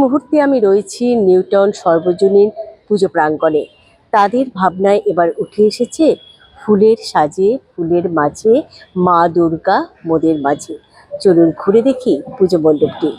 মুহূর্তে আমি রয়েছি নিউটন সর্বজনীন পুজো প্রাঙ্গণে। তাদের ভাবনায় এবার উঠে এসেছে ফুলের সাজে, ফুলের মাঝে, মা দুর্গা মোদের মাঝে। চলুন ঘুরে দেখি পুজো মণ্ডপটি।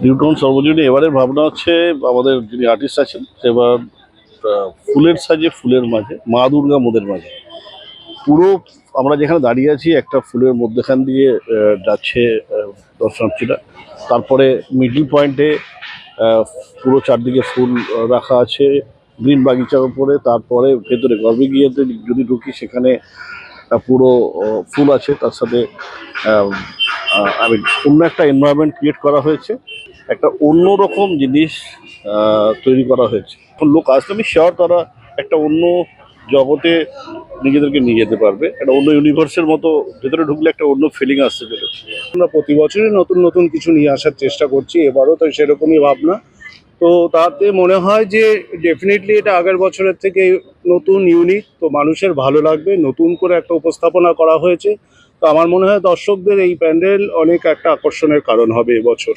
নিউটন সর্বজনীন এবারের ভাবনা হচ্ছে আমাদের যিনি আর্টিস্ট আছেন এবার ফুলের সাজে ফুলের মাঝে মা দুর্গা মোদের মাঝে পুরো আমরা যেখানে দাঁড়িয়ে আছি একটা ফুলের মধ্যেখান দিয়ে যাচ্ছে দর্শনার্থীরা তারপরে মিডল পয়েন্টে পুরো চারদিকে ফুল রাখা আছে গ্রিন বাগিচার উপরে তারপরে ভেতরে গর্ভে গিয়ে যদি ঢুকি সেখানে পুরো ফুল আছে তার সাথে অন্য একটা এনভায়রনমেন্ট ক্রিয়েট করা হয়েছে একটা অন্যরকম জিনিস তৈরি করা হয়েছে। লোক আসলে আমি শিওর তারা একটা অন্য জগতে নিজেদেরকে নিয়ে যেতে পারবে। একটা অন্য ইউনিভার্সের মতো ভেতরে ঢুকলে একটা অন্য ফিলিং আসতে চলেছে। আমরা প্রতি বছরই নতুন নতুন কিছু নিয়ে আসার চেষ্টা করছি, এবারও তো সেরকমই ভাবনা। তো তাতে মনে হয় যে ডেফিনেটলি এটা আগের বছরের থেকে নতুন ইউনিক তো মানুষের ভালো লাগবে। নতুন করে একটা উপস্থাপনা করা হয়েছে। তো আমার মনে হয় দর্শকদের এই প্যান্ডেল অনেক একটা আকর্ষণের কারণ হবে এবছর।